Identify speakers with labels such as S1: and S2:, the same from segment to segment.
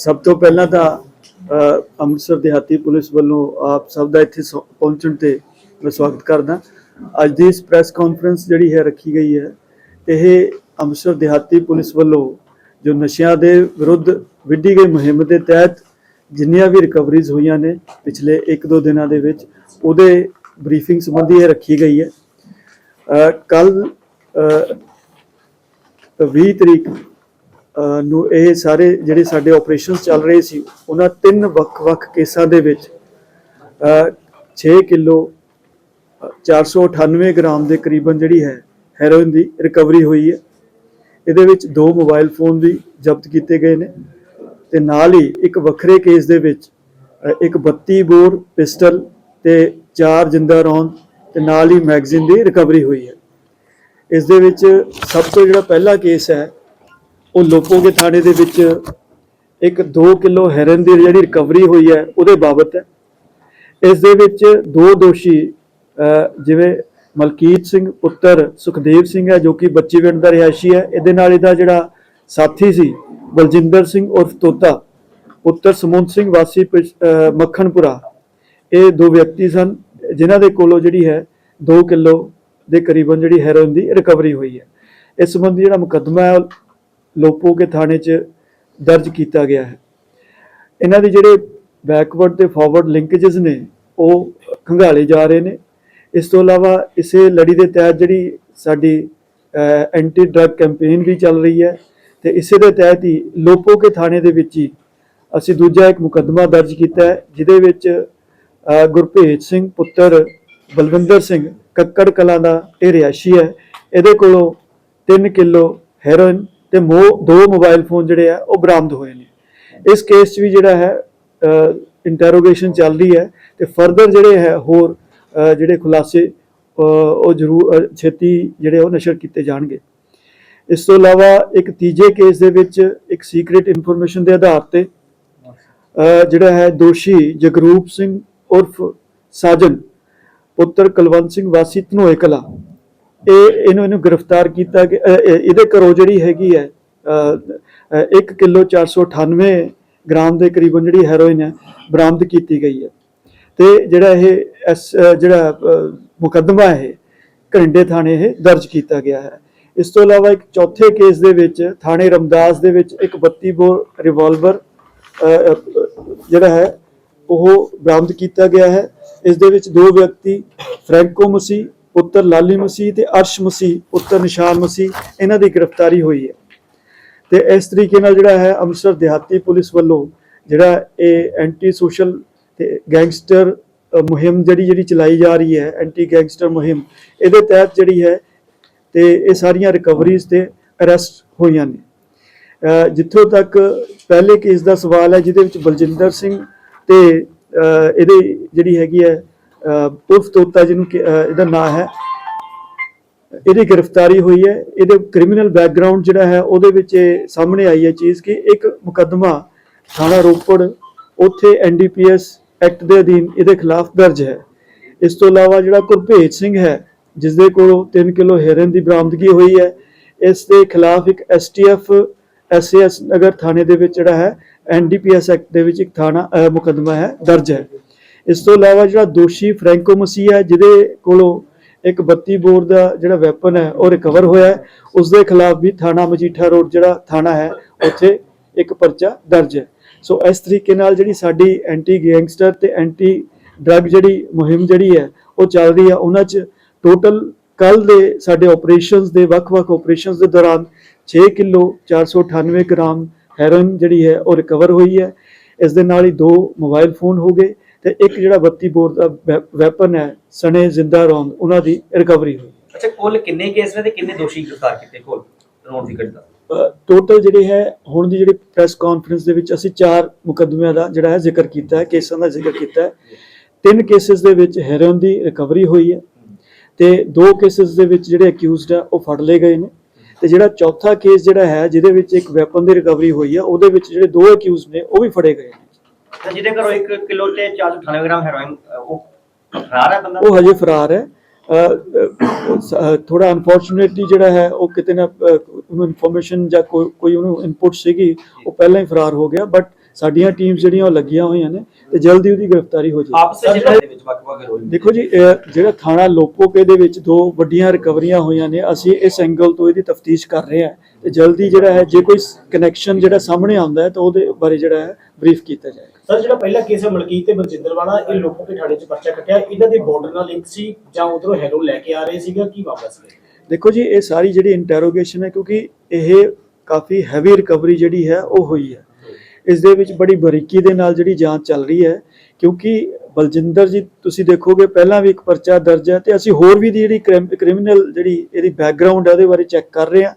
S1: ਸਭ ਤੋਂ ਪਹਿਲਾਂ ਤਾਂ ਅੰਮ੍ਰਿਤਸਰ ਦਿਹਾਤੀ ਪੁਲਿਸ ਵੱਲੋਂ ਆਪ ਸਭ ਦਾ ਇੱਥੇ ਸੌ- ਪਹੁੰਚਣ ਤੇ ਮੈਂ ਸਵਾਗਤ ਕਰਦਾ। ਅੱਜ ਦੀ ਇਸ ਪ੍ਰੈਸ ਕਾਨਫਰੰਸ ਜਿਹੜੀ ਹੈ ਰੱਖੀ ਗਈ ਹੈ, ਇਹ ਅੰਮ੍ਰਿਤਸਰ ਦਿਹਾਤੀ ਪੁਲਿਸ ਵੱਲੋਂ ਜੋ ਨਸ਼ਿਆਂ ਦੇ ਵਿਰੁੱਧ ਵਿੱਢੀ ਗਈ ਮੁਹਿੰਮ ਦੇ ਤਹਿਤ ਜਿੰਨੀਆਂ ਵੀ ਰਿਕਵਰੀਜ਼ ਹੋਈਆਂ ਨੇ ਪਿਛਲੇ 1-2 ਦਿਨਾਂ ਦੇ ਵਿੱਚ, ਉਹਦੇ ਬਰੀਫਿੰਗ ਸੰਬੰਧੀ ਇਹ ਰੱਖੀ ਗਈ ਹੈ। ਕੱਲ 20 ਤਰੀਕ ਨੂੰ ਇਹ ਸਾਰੇ ਜਿਹੜੇ ਸਾਡੇ ਆਪਰੇਸ਼ਨਸ ਚੱਲ ਰਹੇ ਸੀ ਉਹਨਾਂ ਤਿੰਨ ਵੱਖ-ਵੱਖ ਕੇਸਾਂ ਦੇ ਵਿੱਚ ਅ, 6 ਕਿਲੋ ਅ, 498 ਗ੍ਰਾਮ ਦੇ ਕਰੀਬਨ ਜਿਹੜੀ ਹੈ ਹੈਰੋਇਨ ਦੀ ਰਿਕਵਰੀ ਹੋਈ ਹੈ। ਇਹਦੇ ਵਿੱਚ ਦੋ ਮੋਬਾਈਲ ਫੋਨ ਵੀ ਜ਼ਬਤ ਕੀਤੇ ਗਏ ਨੇ ਤੇ ਨਾਲ ਹੀ ਇੱਕ ਵੱਖਰੇ ਕੇਸ ਦੇ ਵਿੱਚ ਇੱਕ 32 ਬੋਰ ਪਿਸਟਲ ਤੇ ਚਾਰ ਜਿੰਦਾ ਰੌਂਦ ਤੇ ਨਾਲ ਹੀ ਮੈਗਜ਼ੀਨ ਦੀ ਰਿਕਵਰੀ ਹੋਈ ਹੈ। ਇਸ ਦੇ ਵਿੱਚ ਸਭ ਤੋਂ ਜਿਹੜਾ ਪਹਿਲਾ ਕੇਸ ਹੈ ਉਹ ਲੋਪੋਗੇ ਥਾਣੇ ਦੇ ਵਿੱਚ ਇੱਕ 2 ਕਿਲੋ ਹੈਰਨ ਦੀ ਜਿਹੜੀ ਰਿਕਵਰੀ ਹੋਈ ਹੈ, ਉਹਦੇ ਬਾਬਤ ਹੈ। ਇਸ ਦੇ ਵਿੱਚ ਦੋ ਦੋਸ਼ੀ ਜਿਵੇਂ ਮਲਕੀਤ ਸਿੰਘ ਪੁੱਤਰ ਸੁਖਦੇਵ ਸਿੰਘ ਹੈ, ਜੋ ਕਿ ਬੱਚੀ ਪਿੰਡ ਦਾ ਰਿਹਾਇਸ਼ੀ ਹੈ। ਇਹਦੇ ਨਾਲ ਇਹਦਾ ਜਿਹੜਾ ਸਾਥੀ ਸੀ, ਬਲਜਿੰਦਰ ਸਿੰਘ ਉਰਫ ਤੋਤਾ, ਪੁੱਤਰ ਸਮੁੰਦ ਸਿੰਘ ਵਾਸੀ ਪਿਛ- ਮੱਖਣਪੁਰਾ, ਇਹ ਦੋ ਵਿਅਕਤੀ ਸਨ, ਜਿਨ੍ਹਾਂ ਦੇ ਕੋਲੋਂ ਜਿਹੜੀ ਹੈ 2 ਕਿਲੋ ਦੇ ਕਰੀਬਨ ਜਿਹੜੀ ਹੈਰੋਇਨ ਦੀ ਰਿਕਵਰੀ ਹੋਈ ਹੈ। ਇਸ ਸੰਬੰਧੀ ਜਿਹੜਾ ਮੁਕੱਦਮਾ ਹੈ ਉਹ ਲੋਪੋ ਕੇ ਥਾਣੇ 'ਚ ਦਰਜ ਕੀਤਾ ਗਿਆ ਹੈ। ਇਹਨਾਂ ਦੇ ਜਿਹੜੇ ਬੈਕਵਰਡ ਤੇ ਫਾਰਵਰਡ ਲਿੰਕੇजेस ਨੇ ਉਹ ਖੰਗਾਲੇ ਜਾ ਰਹੇ ਨੇ। ਇਸ ਤੋਂ ਇਲਾਵਾ ਇਸੇ ਲੜੀ ਦੇ ਤਹਿਤ ਜਿਹੜੀ ਸਾਡੀ ਐਂਟੀ ਡਰੱਗ ਕੈਂਪੇਨ ਵੀ ਚੱਲ ਰਹੀ ਹੈ ਤੇ ਇਸੇ ਦੇ ਤਹਿਤ ਹੀ ਲੋਪੋ ਕੇ ਥਾਣੇ ਦੇ ਵਿੱਚ ਹੀ ਅਸੀਂ ਦੂਜਾ ਇੱਕ ਮੁਕੱਦਮਾ ਦਰਜ ਕੀਤਾ ਹੈ ਜਿਹਦੇ ਵਿੱਚ ਅ, ਗੁਰਭੇਜ ਸਿੰਘ ਪੁੱਤਰ ਬਲਵਿੰਦਰ ਸਿੰਘ ਕੱਕੜ ਕਲਾਂ ਦਾ ਇਹ ਰਿਹਾਇਸ਼ੀ ਹੈ। ਇਹਦੇ ਕੋਲੋਂ 3 ਕਿਲੋ ਹੈਰੋਇਨ ਤੇ ਮੋ ਦੋ ਮੋਬਾਈਲ ਫੋਨ ਜਿਹੜੇ ਆ, ਉਹ ਬਰਾਮਦ ਹੋਏ ਨੇ। ਇਸ ਕੇਸ 'ਚ ਵੀ ਜਿਹੜਾ ਹੈ ਇੰਟਰੋਗੇਸ਼ਨ ਚੱਲ ਰਹੀ ਹੈ ਤੇ ਫਰਦਰ ਜਿਹੜੇ ਹੈ, ਹੋਰ ਜਿਹੜੇ ਖੁਲਾਸੇ ਉਹ ਜ਼ਰੂਰ ਛੇਤੀ ਜਿਹੜੇ ਉਹ ਨਸ਼ਰ ਕੀਤੇ ਜਾਣਗੇ। ਇਸ ਤੋਂ ਇਲਾਵਾ ਇੱਕ ਤੀਜੇ ਕੇਸ ਦੇ ਵਿੱਚ ਇੱਕ ਸੀਕ੍ਰੀਟ ਇਨਫੋਰਮੇਸ਼ਨ ਦੇ ਆਧਾਰ ਤੇ ਜਿਹੜਾ ਹੈ, ਦੋਸ਼ੀ ਜਗਰੂਪ ਸਿੰਘ ਉਰਫ ਸਾਜਨ, ਪੁੱਤਰ ਕੁਲਵੰਤ ਸਿੰਘ ਵਾਸੀ ਧਨੋਏ ਕਲਾ। ਇਹ ਇਹਨੂੰ ਇਹਨੂੰ ਗ੍ਰਿਫਤਾਰ ਕੀਤਾ ਕਿ ਇਹ- ਇਹਦੇ ਘਰੋਂ ਜਿਹੜੀ ਹੈਗੀ ਹੈ 1 ਕਿਲੋ 498 ਗ੍ਰਾਮ ਦੇ ਕਰੀਬਨ ਜਿਹੜੀ ਹੈਰੋਇਨ ਹੈ, ਬਰਾਮਦ ਕੀਤੀ ਗਈ ਹੈ। ਤੇ ਜਿਹੜਾ ਇਹ ਐਸ- ਜਿਹੜਾ ਮੁਕੱਦਮਾ ਹੈ, ਘਰਿੰਡੇ ਥਾਣੇ ਇਹ ਦਰਜ ਕੀਤਾ ਗਿਆ ਹੈ। ਇਸ ਤੋਂ ਇਲਾਵਾ ਇੱਕ ਚੌਥੇ ਕੇਸ ਦੇ ਵਿੱਚ ਥਾਣੇ ਰਮਦਾਸ ਦੇ ਵਿੱਚ ਇੱਕ 32 ਬੋਰ ਰਿਵਾਲਵਰ ਜਿਹੜਾ ਹੈ, ਉਹ ਬਰਾਮਦ ਕੀਤਾ ਗਿਆ ਹੈ। ਇਸ ਦੇ ਵਿੱਚ ਦੋ ਵਿਅਕਤੀ, ਫ੍ਰੈਂਕੋ ਮਸੀ ਪੁੱਤਰ ਲਾਲੀ ਮਸੀਹ ਤੇ ਅਰਸ਼ ਮਸੀਹ, ਪੁੱਤਰ ਨਿਸ਼ਾਨ ਮਸੀਹ, ਇਹਨਾਂ ਦੀ ਗ੍ਰਿਫਤਾਰੀ ਹੋਈ ਹੈ। ਤੇ ਇਸ ਤਰੀਕੇ ਨਾਲ ਜਿਹੜਾ ਹੈ ਅੰਮ੍ਰਿਤਸਰ ਦਿਹਾਤੀ ਪੁਲਿਸ ਵੱਲੋਂ ਜਿਹੜਾ ਇਹ ਐਂਟੀ ਸੋਸ਼ਲ ਤੇ ਗੈਂਗਸਟਰ ਮੁਹਿੰਮ ਜਿਹੜੀ ਜਿਹੜੀ ਚਲਾਈ ਜਾ ਰਹੀ ਹੈ ਐਂਟੀ ਗੈਂਗਸਟਰ ਮੁਹਿੰਮ, ਇਹਦੇ ਤਹਿਤ ਜਿਹੜੀ ਹੈ ਤੇ ਇਹ ਸਾਰੀਆਂ ਰਿਕਵਰੀਜ਼ ਤੇ ਅਰੈਸਟ ਹੋਈਆਂ ਨੇ। ਜਿੱਥੋਂ ਤੱਕ ਪਹਿਲੇ ਕੇਸ ਦਾ ਸਵਾਲ ਹੈ, ਜਿਹਦੇ ਵਿੱਚ ਬਲਜਿੰਦਰ ਸਿੰਘ ਤੇ ਇਹਦੇ ਜਿਹੜੀ ਹੈਗੀ ਹੈ ਅ, ਤੋਤਾ ਜਿਹਨੂੰ ਇਹਦਾ ਨਾਮ ਹੈ। ਇਹਦੀ ਗ੍ਰਿਫਤਾਰੀ ਹੋਈ ਹੈ। ਇਹਦੇ ਕ੍ਰਿਮੀਨਲ ਬੈਕਗ੍ਰਾਉਂਡ ਜਿਹੜਾ ਹੈ ਉਹਦੇ ਵਿੱਚ ਸਾਹਮਣੇ ਆਈ ਹੈ ਚੀਜ਼ ਕਿ ਇੱਕ ਮੁਕੱਦਮਾ ਥਾਣਾ ਰੋਪੜ ਉੱਥੇ ਐਨਡੀਪੀਐਸ ਐਕਟ ਦੇ ਅਧੀਨ ਇਹਦੇ ਖਿਲਾਫ ਦਰਜ ਹੈ। ਇਸ ਤੋਂ ਇਲਾਵਾ ਜਿਹੜਾ ਗੁਰਭੇਜ ਸਿੰਘ ਹੈ ਜਿਸ ਦੇ ਕੋਲੋਂ 3 ਕਿਲੋ ਹੈਰਨ ਦੀ ਬਰਾਮਦਗੀ ਹੋਈ ਹੈ ਇਸ ਦੇ ਖਿਲਾਫ ਇੱਕ ਐਸਟੀਐਫ ਐਸਏਐਸ ਨਗਰ ਥਾਣੇ ਦੇ ਵਿੱਚ ਜਿਹੜਾ ਹੈ ਐਨਡੀਪੀਐਸ ਐਕਟ ਦੇ ਵਿੱਚ ਇੱਕ ਥਾਣਾ ਅਹ, ਮੁਕੱਦਮਾ ਹੈ ਦਰਜ ਹੈ। ਇਸ ਤੋਂ ਇਲਾਵਾ ਜਿਹੜਾ ਦੋਸ਼ੀ ਫ੍ਰੈਂਕੋ ਮਸੀਹ ਹੈ, ਜਿਹਦੇ ਕੋਲੋਂ ਇੱਕ 32 ਬੋਰ ਦਾ ਜਿਹੜਾ ਵੈਪਨ ਹੈ, ਉਹ ਰਿਕਵਰ ਹੋਇਆ ਉਸ ਦੇ ਖਿਲਾਫ ਵੀ ਥਾਣਾ ਮਜੀਠਾ ਰੋਡ ਜਿਹੜਾ ਥਾਣਾ ਹੈ, ਉੱਥੇ ਇੱਕ ਪਰਚਾ ਦਰਜ ਹੈ। ਸੋ ਇਸ ਤਰੀਕੇ ਨਾਲ ਜਿਹੜੀ ਸਾਡੀ ਐਂਟੀ ਗੈਂਗਸਟਰ ਤੇ ਐਂਟੀ ਡਰੱਗ ਜਿਹੜੀ ਮੁਹਿੰਮ ਜਿਹੜੀ ਹੈ, ਉਹ ਚੱਲ ਰਹੀ ਹੈ। ਉਹਨਾਂ 'ਚ ਟੋਟਲ ਕੱਲ ਦੇ ਸਾਡੇ ਆਪਰੇਸ਼ਨਸ ਦੇ, ਵੱਖ-ਵੱਖ ਆਪਰੇਸ਼ਨਸ ਦੇ ਦੌਰਾਨ 6 ਕਿਲੋ 498 ਗ੍ਰਾਮ ਹੈਰੋਇਨ ਜਿਹੜੀ ਹੈ, ਉਹ ਰਿਕਵਰ ਹੋਈ ਹੈ। ਇਸ ਦੇ ਨਾਲ ਹੀ ਦੋ ਮੋਬਾਈਲ ਫੋਨ ਹੋ ਗਏ। ਤੇ ਇੱਕ ਜਿਹੜਾ 32 ਬੋਰ ਦਾ ਵੈਪਨ ਹੈ ਸਣੇ ਜ਼ਿੰਦਾ ਰੌਂਦ ਉਹਨਾਂ ਦੀ ਰਿਕਵਰੀ ਹੋਈ।
S2: ਅੱਛਾ ਕੁੱਲ ਕਿੰਨੇ ਕੇਸ ਨੇ ਤੇ ਕਿੰਨੇ ਦੋਸ਼ੀ ਗ੍ਰਿਫਤਾਰ ਕੀਤੇ ਕੋਲ ਰੋਣ ਦੀ ਘਟਨਾ?
S1: ਟੋਟਲ ਜਿਹੜੀ ਹੈ ਹੁਣ ਦੀ ਜਿਹੜੀ ਪ੍ਰੈਸ ਕਾਨਫਰੰਸ ਦੇ ਵਿੱਚ ਅਸੀਂ ਚਾਰ ਮੁਕੱਦਮਿਆਂ ਦਾ ਜਿਹੜਾ ਹੈ ਜ਼ਿਕਰ ਕੀਤਾ ਹੈ ਕੇਸਾਂ ਦਾ ਜ਼ਿਕਰ ਕੀਤਾ ਹੈ। ਤਿੰਨ ਕੇਸਿਸ ਦੇ ਵਿੱਚ ਹੈਰੋਇਨ ਦੀ ਰਿਕਵਰੀ ਹੋਈ ਹੈ ਤੇ ਦੋ ਕੇਸਿਸ ਦੇ ਵਿੱਚ ਜਿਹੜੇ ਅਕਿਊਜ਼ਡ ਆ ਉਹ ਫੜ ਲਏ ਗਏ ਨੇ। ਤੇ ਜਿਹੜਾ ਚੌਥਾ ਕੇਸ ਜਿਹੜਾ ਹੈ ਜਿਹਦੇ ਵਿੱਚ ਇੱਕ ਵੈਪਨ ਦੀ ਰਿਕਵਰੀ ਹੋਈ ਹੈ ਉਹਦੇ ਵਿੱਚ ਜਿਹੜੇ ਦੋ ਅਕਿਊਜ਼ਡ ਨੇ ਉਹ ਵੀ ਫੜੇ ਗਏ ਨੇ।
S2: ਤੇ ਜਿਹਦੇ ਘਰੋਂ 1 ਕਿਲੋ ਤੇ 498 ਗ੍ਰਾਮ ਹੈਰੋਇਨ ਉਹ ਫਰਾਰ ਹੈ ਬੰਦਾ?
S1: ਉਹ ਹਜੇ ਫਰਾਰ ਹੈ। ਥੋੜਾ ਅਨਫੋਰਚੂਨੇਟਲੀ ਜਿਹੜਾ ਹੈ ਉਹ ਕਿਤੇ ਨਾ ਉਹਨੂੰ ਇਨਫੋਰਮੇਸ਼ਨ ਜਾਂ ਕੋਈ ਉਹਨੂੰ ਇਨਪੁਟ ਸੀਗੀ ਉਹ ਪਹਿਲਾਂ ਹੀ ਫਰਾਰ ਹੋ ਗਿਆ ਬਟ ਸਾਡੀਆਂ ਟੀਮਸ ਜਿਹੜੀਆਂ ਉਹ ਲੱਗੀਆਂ ਹੋਈਆਂ ਨੇ ਤੇ ਜਲਦੀ ਉਹਦੀ ਗ੍ਰਿਫਤਾਰੀ ਹੋ ਜਾਏਗੀ
S2: ਆਪਸ ਵਿੱਚ ਦੇ ਵਿੱਚ ਵੱਖ-ਵੱਖ ਰੋਲ
S1: ਦੇਖੋ ਜੀ ਜਿਹੜਾ ਥਾਣਾ ਲੋਪੋਕੇ ਦੇ ਵਿੱਚ ਦੋ ਵੱਡੀਆਂ ਰਿਕਵਰੀਆਂ ਹੋਈਆਂ ਨੇ ਅਸੀਂ ਇਸ ਐਂਗਲ ਤੋਂ ਇਹਦੀ ਤਫਤੀਸ਼ ਕਰ ਰਹੇ ਹਾਂ ਤੇ ਜਲਦੀ ਜਿਹੜਾ ਹੈ ਜੇ ਕੋਈ ਕਨੈਕਸ਼ਨ ਜਿਹੜਾ ਸਾਹਮਣੇ ਆਉਂਦਾ ਹੈ ਤਾਂ ਉਹਦੇ ਬਾਰੇ ਜਿਹੜਾ ਹੈ ਬਰੀਫ ਕੀਤਾ ਜਾਏਗਾ।
S3: ਸਰ, ਜਿਹੜਾ ਪਹਿਲਾ ਕੇਸ ਹੈ ਮਲਕੀਤ ਤੇ ਬਲਜਿੰਦਰ ਵਾਲਾ, ਇਹ ਲੋਕੋ ਕੇ ਥਾਣੇ 'ਚ ਪਰਚਾ ਕੱਟਿਆ। ਇਹਨਾਂ ਦੇ ਬਾਰਡਰ ਨਾਲ ਲਿੰਕ ਸੀ ਜਾਂ ਉਧਰੋਂ ਹੈਰੋ ਲੈ ਕੇ ਆ ਰਹੇ ਸੀਗਾ, ਕੀ ਮਾਮਲਾ ਸੀ
S1: ਦੇਖੋ ਜੀ, ਇਹ ਸਾਰੀ ਜਿਹੜੀ ਇੰਟਰੋਗੇਸ਼ਨ ਹੈ, ਕਿਉਂਕਿ ਇਹ ਕਾਫੀ ਹੈਵੀ ਰਿਕਵਰੀ ਜਿਹੜੀ ਹੈ, ਉਹ ਹੋਈ ਹੈ। ਇਸ ਦੇ ਵਿੱਚ ਬੜੀ ਬਰੀਕੀ ਦੇ ਨਾਲ ਜਿਹੜੀ ਜਾਂਚ ਚੱਲ ਰਹੀ ਹੈ, ਕਿਉਂਕਿ ਬਲਜਿੰਦਰ ਜੀ, ਤੁਸੀਂ ਦੇਖੋਗੇ, ਪਹਿਲਾਂ ਵੀ ਇੱਕ ਪਰਚਾ ਦਰਜ ਹੈ ਤੇ ਅਸੀਂ ਹੋਰ ਵੀ ਜਿਹੜੀ ਕ੍ਰਿਮੀਨਲ ਜਿਹੜੀ ਇਹਦੀ ਬੈਕਗ੍ਰਾਉਂਡ ਹੈ, ਉਹਦੇ ਬਾਰੇ ਚੈੱਕ ਕਰ ਰਹੇ ਹਾਂ।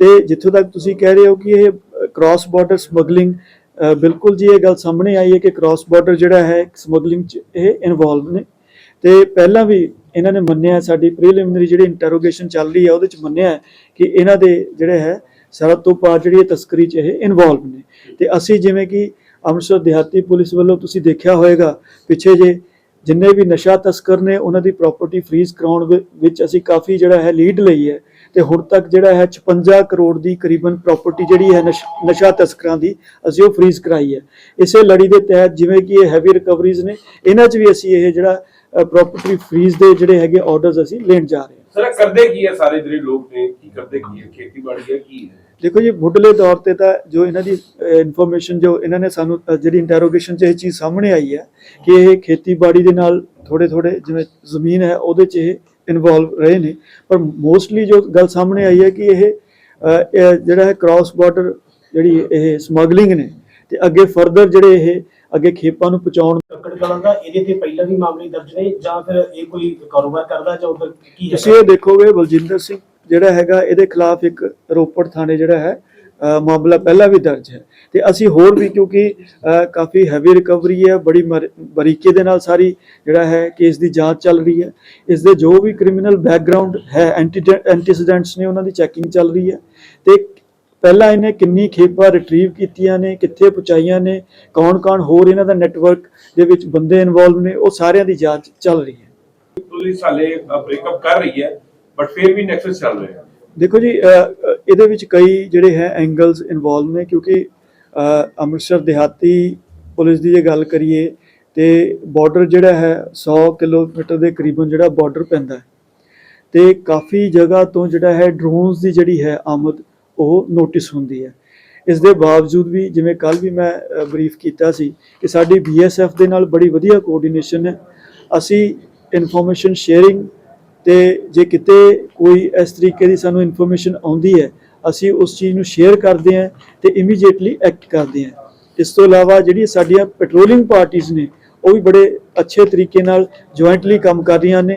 S1: ਤੇ ਜਿੱਥੋਂ ਤੱਕ ਤੁਸੀਂ ਕਹਿ ਰਹੇ ਹੋ ਕਿ ਇਹ ਕ੍ਰਾਸ ਬਾਰਡਰ ਸਮਗਲਿੰਗ ਬਿਲਕੁਲ ਜੀ, ਇਹ ਗੱਲ ਸਾਹਮਣੇ ਆਈ ਹੈ ਕਿ ਕ੍ਰਾਸ ਬਾਰਡਰ ਜਿਹੜਾ ਹੈ ਸਮਗਲਿੰਗ ਚ ਇਹ ਇਨਵੋਲਵ ਨੇ। ਤੇ ਪਹਿਲਾਂ ਵੀ ਇਹਨਾਂ ਨੇ ਮੰਨਿਆ, ਸਾਡੀ ਪ੍ਰੀਲਿਮਿਨਰੀ ਜਿਹੜੀ ਇੰਟਰੋਗੇਸ਼ਨ ਚੱਲ ਰਹੀ ਹੈ, ਉਹਦੇ ਚ ਮੰਨਿਆ ਕਿ ਇਹਨਾਂ ਦੇ ਜਿਹੜੇ ਹੈ ਸਰਹੱਦ ਤੋਂ ਪਾਰ ਜਿਹੜੀ ਇਹ ਤਸਕਰੀ ਚ ਇਹ ਇਨਵੋਲਵ ਨੇ। ਤੇ ਅਸੀਂ ਜਿਵੇਂ ਕਿ ਅੰਮ੍ਰਿਤਸਰ ਦਿਹਾਤੀ ਪੁਲਿਸ ਵੱਲੋਂ ਤੁਸੀਂ ਦੇਖਿਆ ਹੋਵੇਗਾ ਪਿੱਛੇ ਜੇ ਜਿੰਨੇ ਵੀ ਨਸ਼ਾ ਤਸਕਰ ਨੇ, ਉਹਨਾਂ ਦੀ ਪ੍ਰਾਪਰਟੀ ਫ੍ਰੀਜ਼ ਕਰਾਉਣ ਵਿ- ਵਿੱਚ ਅਸੀਂ ਕਾਫੀ ਜਿਹੜਾ ਹੈ ਲੀਡ ਲਈ ਹੈ। ਤੇ ਹੁਣ ਤੱਕ ਜਿਹੜਾ ਹੈ 56 ਕਰੋੜ ਦੀ ਕਰੀਬਨ ਪ੍ਰਾਪਰਟੀ ਜਿਹੜੀ ਹੈ ਨਸ਼- ਤਸਕਰਾਂ ਦੀ ਅਸੀਂ ਉਹ ਫ੍ਰੀਜ਼ ਕਰਾਈ ਹੈ। ਇਸੇ ਲੜੀ ਦੇ ਤਹਿਤ ਜਿਵੇਂ ਕਿ ਇਹ ਹੈਵੀ ਰਿਕਵਰੀਜ਼ ਨੇ ਇਹਨਾਂ 'ਚ ਵੀ ਅਸੀਂ ਇਹ ਜਿਹੜਾ ਪ੍ਰਾਪਰਟੀ ਫ੍ਰੀਜ਼ ਦੇ ਜਿਹੜੇ ਹੈਗੇ ਆਰਡਰਸ ਅਸੀਂ ਲੈਣ ਜਾ ਰਹੇ ਹਾਂ।
S4: ਸਰ ਕਰਦੇ ਕੀ ਹੈ ਸਾਰੇ ਜਿਹੜੇ ਲੋਕ ਨੇ? ਕੀ ਕਰਦੇ ਕੀ ਹੈ? ਖੇਤੀਬਾੜੀ ਹੈ ਕੀ ਹੈ?
S1: ਦੇਖੋ ਜੀ ਮੁੱਢਲੇ ਤੌਰ ਤੇ ਤਾਂ ਜੋ ਇਹਨਾਂ ਦੀ ਇਨਫੋਰਮੇਸ਼ਨ ਜੋ ਇਹਨਾਂ ਨੇ ਸਾਨੂੰ ਜਿਹੜੀ ਇੰਟਰੋਗੇਸ਼ਨ 'ਚ ਇਹ ਚੀਜ਼ ਸਾਹਮਣੇ ਆਈ ਹੈ ਕਿ ਇਹ ਖੇਤੀਬਾੜੀ ਦੇ ਨਾਲ ਥੋੜੇ ਥੋੜੇ ਜਿਵੇਂ ਜ਼ਮੀਨ ਹੈ ਉਹਦੇ 'ਚ ਇਹ ਇਨਵੋਲਵ ਰਹੇ ਨੇ। ਪਰ ਮੋਸਟਲੀ ਜੋ ਗੱਲ ਸਾਹਮਣੇ ਆਈ ਹੈ ਕਿ ਇਹ ਜਿਹੜਾ ਹੈ ਕ੍ਰਾਸ ਬਾਰਡਰ ਜਿਹੜੀ ਇਹ ਸਮਗਲਿੰਗ ਨੇ ਤੇ ਅੱਗੇ ਫਰਦਰ ਜਿਹੜੇ ਇਹ ਅੱਗੇ ਖੇਪਾਂ ਨੂੰ ਪਹੁੰਚਾਉਣ
S3: ਕੱਕੜ ਕਲਾਂ ਦਾ ਇਹਦੇ ਤੇ ਪਹਿਲਾਂ ਵੀ ਮਾਮਲੇ ਦਰਜ ਨੇ ਜਾਂ ਫਿਰ ਇਹ ਕੋਈ ਕਾਰੋਬਾਰ ਕਰਦਾ ਜਾਂ ਉਧਰ ਕੀ ਹੈ
S1: ਤੁਸੀਂ ਇਹ ਦੇਖੋਗੇ ਬਲਜਿੰਦਰ ਸਿੰਘ ਜਿਹੜਾ ਹੈਗਾ ਇਹਦੇ ਖਿਲਾਫ ਇੱਕ ਰੋਪੜ ਥਾਣੇ ਜਿਹੜਾ ਹੈ ਮਾਮਲਾ ਪਹਿਲਾਂ ਵੀ ਦਰਜ ਹੈ। ਤੇ ਅਸੀਂ ਹੋਰ ਵੀ ਕਿਉਂਕਿ ਕਾਫੀ ਹੈਵੀ ਰਿਕਵਰੀ ਹੈ ਬੜੀ ਬਰੀਕੀ ਦੇ ਨਾਲ ਸਾਰੀ ਜਿਹੜਾ ਹੈ ਕੇਸ ਦੀ ਜਾਂਚ ਚੱਲ ਰਹੀ ਹੈ। ਇਸ ਦੇ ਜੋ ਵੀ ਕ੍ਰਿਮੀਨਲ ਬੈਕਗ੍ਰਾਉਂਡ ਹੈ ਐਂਟੀਸੀਡੈਂਟਸ ਨੇ ਉਹਨਾਂ ਦੀ ਚੈਕਿੰਗ ਚੱਲ ਰਹੀ ਹੈ। ਤੇ ਪਹਿਲਾਂ ਇਹਨੇ ਕਿੰਨੀ ਖੇਪਾਂ ਰਿਟਰੀਵ ਕੀਤੀਆਂ ਨੇ ਕਿੱਥੇ ਪਹੁੰਚਾਈਆਂ ਨੇ ਕੌਣ-ਕੌਣ ਹੋਰ ਇਹਨਾਂ ਦਾ ਨੈਟਵਰਕ ਦੇ ਵਿੱਚ ਬੰਦੇ ਇਨਵੋਲਵ ਨੇ ਉਹ ਸਾਰਿਆਂ ਦੀ ਜਾਂਚ ਚੱਲ ਰਹੀ ਹੈ।
S4: ਪੁਲਿਸ ਹਾਲੇ ਬ੍ਰੇਕਅਪ ਕਰ ਰਹੀ ਹੈ ਬਟ ਫਿਰ ਵੀ ਨੈਕਸਸ ਚੱਲ ਰਿਹਾ।
S1: ਦੇਖੋ ਜੀ ਇਹਦੇ ਵਿੱਚ ਕਈ ਜਿਹੜੇ ਹੈ ਐਂਗਲਸ ਇਨਵੋਲਵ ਨੇ ਕਿਉਂਕਿ ਅੰਮ੍ਰਿਤਸਰ ਦਿਹਾਤੀ ਪੁਲਿਸ ਦੀ ਜੇ ਗੱਲ ਕਰੀਏ ਤੇ ਬਾਰਡਰ ਜਿਹੜਾ ਹੈ 100 ਕਿਲੋਮੀਟਰ ਦੇ ਕਰੀਬਨ ਜਿਹੜਾ ਬਾਰਡਰ ਪੈਂਦਾ ਹੈ। ਤੇ ਕਾਫੀ ਜਗ੍ਹਾ ਤੋਂ ਜਿਹੜਾ ਹੈ ਡਰੋਨਸ ਦੀ ਜਿਹੜੀ ਹੈ ਆਮਦ ਉਹ ਨੋਟਿਸ ਹੁੰਦੀ ਹੈ। ਇਸ ਦੇ ਬਾਵਜੂਦ ਵੀ ਜਿਵੇਂ ਕੱਲ ਵੀ ਮੈਂ ਬਰੀਫ ਕੀਤਾ ਸੀ ਕਿ ਸਾਡੀ ਬੀਐਸਐਫ ਦੇ ਨਾਲ ਬੜੀ ਵਧੀਆ ਕੋਆਰਡੀਨੇਸ਼ਨ ਹੈ। ਅਸੀਂ ਇਨਫੋਰਮੇਸ਼ਨ ਸ਼ੇਅਰਿੰਗ ਤੇ ਜੇ ਕਿਤੇ ਕੋਈ ਇਸ ਤਰੀਕੇ ਦੀ ਸਾਨੂੰ ਇਨਫੋਰਮੇਸ਼ਨ ਆਉਂਦੀ ਹੈ ਅਸੀਂ ਉਸ ਚੀਜ਼ ਨੂੰ ਸ਼ੇਅਰ ਕਰਦੇ ਹਾਂ ਤੇ ਇਮੀਡੀਏਟਲੀ ਐਕਟ ਕਰਦੇ ਹਾਂ। ਇਸ ਤੋਂ ਇਲਾਵਾ ਜਿਹੜੀ ਸਾਡੀਆਂ ਪੈਟਰੋਲਿੰਗ ਪਾਰਟੀਆਂ ਨੇ, ਉਹ ਵੀ ਬੜੇ ਅੱਛੇ ਤਰੀਕੇ ਨਾਲ ਜੁਆਇੰਟਲੀ ਕੰਮ ਕਰ ਰਹੀਆਂ ਨੇ।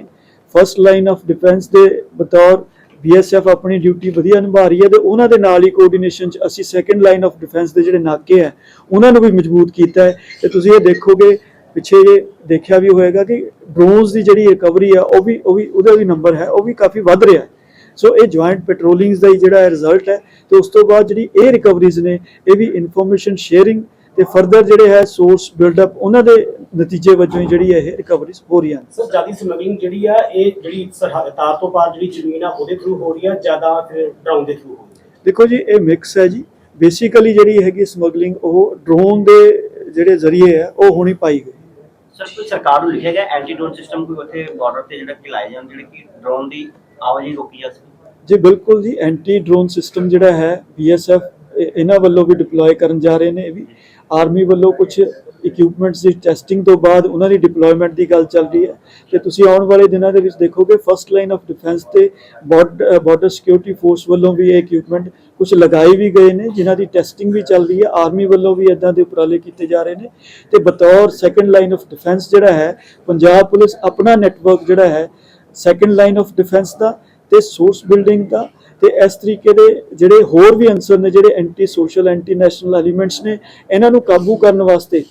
S1: ਫਰਸਟ ਲਾਈਨ ਆਫ ਡਿਫੈਂਸ ਦੇ ਬਤੌਰ ਬੀਐਸਐਫ ਆਪਣੀ ਡਿਊਟੀ ਵਧੀਆ ਨਿਭਾ ਰਹੀ ਹੈ ਤੇ ਉਹਨਾਂ ਦੇ ਨਾਲ ਹੀ ਕੋਆਰਡੀਨੇਸ਼ਨ ਚ ਅਸੀਂ ਸੈਕੰਡ ਲਾਈਨ ਆਫ ਡਿਫੈਂਸ ਦੇ ਜਿਹੜੇ ਨਾਕੇ ਹੈ, ਉਹਨਾਂ ਨੂੰ ਵੀ ਮਜ਼ਬੂਤ ਕੀਤਾ ਹੈ। ਤੇ ਤੁਸੀਂ ਇਹ ਦੇਖੋਗੇ, ਪਿੱਛੇ ਜੇ ਦੇਖਿਆ ਵੀ ਹੋਏਗਾ ਕਿ ਡਰੋਨਸ ਦੀ ਜਿਹੜੀ ਰਿਕਵਰੀ ਆ ਉਹ ਵੀ ਉਹ ਵੀ, ਉਹਦਾ ਵੀ ਨੰਬਰ ਹੈ, ਉਹ ਵੀ ਕਾਫੀ ਵੱਧ ਰਿਹਾ ਹੈ। ਸੋ ਇਹ ਜੁਆਇੰਟ ਪੈਟਰੋਲਿੰਗਸ ਦਾ ਹੀ ਜਿਹੜਾ ਰਿਜ਼ਲਟ ਹੈ ਤੇ ਉਸ ਤੋਂ ਬਾਅਦ ਜਿਹੜੀ ਇਹ ਰਿਕਵਰੀਜ਼ ਨੇ ਇਹ ਵੀ ਇਨਫੋਰਮੇਸ਼ਨ ਸ਼ੇਅਰਿੰਗ ਤੇ ਫਰਦਰ ਜਿਹੜੇ ਹੈ ਸੋਰਸ ਬਿਲਡਅਪ ਉਹਨਾਂ ਦੇ ਨਤੀਜੇ ਵਜੋਂ ਹੀ ਜਿਹੜੀ ਇਹ ਰਿਕਵਰੀਜ਼ ਹੋ ਰਹੀਆਂ ਨੇ।
S3: ਸਰ ਜ਼ਿਆਦਾ ਸਮਗਲਿੰਗ ਜਿਹੜੀ ਆ ਇਹ ਜਿਹੜੀ ਸਰਹੱਦ ਤਾਰ ਤੋਂ ਪਾਰ ਜਿਹੜੀ ਜ਼ਮੀਨ ਆ ਉਹਦੇ ਥਰੂ ਹੋ ਰਹੀ ਆ ਜ਼ਿਆਦਾ ਫਿਰ ਡਰਾਉਨ ਦੇ ਥਰੂ ਹੋ ਰਹੀ ਆ?
S1: ਦੇਖੋ ਜੀ ਇਹ ਮਿਕਸ ਹੈ ਜੀ। ਬੇਸਿਕਲੀ ਜਿਹੜੀ ਹੈਗੀ ਸਮਗਲਿੰਗ ਉਹ ਡਰੋਨ ਦੇ ਜਿਹੜੇ ਜ਼ਰੀਏ ਹੈ ਉਹ ਹੋਣੀ ਪਾਈ ਗਈ।
S5: ਸਰ ਕੋਈ ਸਰਕਾਰ ਨੂੰ ਲਿਖਿਆ ਗਿਆ ਐਂਟੀ ਡਰੋਨ ਸਿਸਟਮ ਕੋਈ ਉੱਥੇ ਬਾਰਡਰ ਤੇ ਜਿਹੜਾ ਕਿ ਲਾਏ ਜਾਣ ਜਿਹੜੇ ਕਿ ਡਰੋਨ ਦੀ ਆਵਾਜਾਈ ਰੋਕੀ ਜਾ ਸਕੇ
S1: ਜੀ, ਬਿਲਕੁਲ ਜੀ ਐਂਟੀ ਡਰੋਨ ਸਿਸਟਮ ਜਿਹੜਾ ਹੈ ਬੀਐਸਐਫ ਇਹਨਾਂ ਵੱਲੋਂ ਵੀ ਡਿਪਲੋਏ ਕਰਨ ਜਾ ਰਹੇ ਨੇ, ਇਹ ਵੀ। ਆਰਮੀ ਵੱਲੋਂ ਕੁਝ ਇਕਵਿਪਮੈਂਟਸ ਦੀ ਟੈਸਟਿੰਗ ਤੋਂ ਬਾਅਦ ਉਹਨਾਂ ਦੀ ਡਿਪਲੋਇਮੈਂਟ ਦੀ ਗੱਲ ਚੱਲ ਰਹੀ ਹੈ। ਤੇ ਤੁਸੀਂ ਆਉਣ ਵਾਲੇ ਦਿਨਾਂ ਦੇ ਵਿੱਚ ਦੇਖੋਗੇ ਫਸਟ ਲਾਈਨ ਆਫ ਡਿਫੈਂਸ ਤੇ ਬਾਰਡਰ ਸਿਕਿਉਰਿਟੀ ਫੋਰਸ ਵੱਲੋਂ ਵੀ ਇਹ ਇਕਵਿਪਮੈਂਟ ਕੁਝ ਲਗਾਏ ਵੀ ਗਏ ਨੇ, ਜਿਨ੍ਹਾਂ ਦੀ ਟੈਸਟਿੰਗ ਵੀ ਚੱਲ ਰਹੀ ਹੈ। ਆਰਮੀ ਵੱਲੋਂ ਵੀ ਇਦਾਂ ਦੇ ਉਪਰਾਲੇ ਕੀਤੇ ਜਾ ਰਹੇ ਨੇ। ਤੇ ਬਤੌਰ ਸੈਕੰਡ ਲਾਈਨ ਆਫ ਡਿਫੈਂਸ ਜਿਹੜਾ ਹੈ, ਪੰਜਾਬ ਪੁਲਿਸ ਆਪਣਾ ਨੈਟਵਰਕ ਜਿਹੜਾ ਹੈ ਸੈਕੰਡ ਲਾਈਨ ਆਫ ਡਿਫੈਂਸ ਦਾ ਤੇ ਸੋਰਸ ਬਿਲਡਿੰਗ ਦਾ ਤੇ ਇਸ ਤਰੀਕੇ ਦੇ ਜਿਹੜੇ ਹੋਰ ਵੀ ਅਨਸਰ ਨੇ ਜਿਹੜੇ anti social anti national elements ਨੇ, ਇਹਨਾਂ ਨੂੰ ਕਾਬੂ ਕਰਨ ਵਾਸਤੇ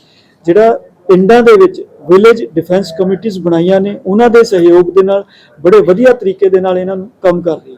S1: ਜਿਹੜਾ ਪਿੰਡਾਂ ਦੇ ਵਿੱਚ ਵਿਲੇਜ ਡਿਫੈਂਸ ਕਮੇਟੀਆਂ ਬਣਾਈਆਂ ਨੇ, ਉਹਨਾਂ ਦੇ ਸਹਿਯੋਗ ਦੇ ਨਾਲ ਬੜੇ ਵਧੀਆ ਤਰੀਕੇ ਦੇ ਨਾਲ ਇਹਨਾਂ ਨੂੰ ਕੰਮ ਕਰ ਰਹੀ ਹੈ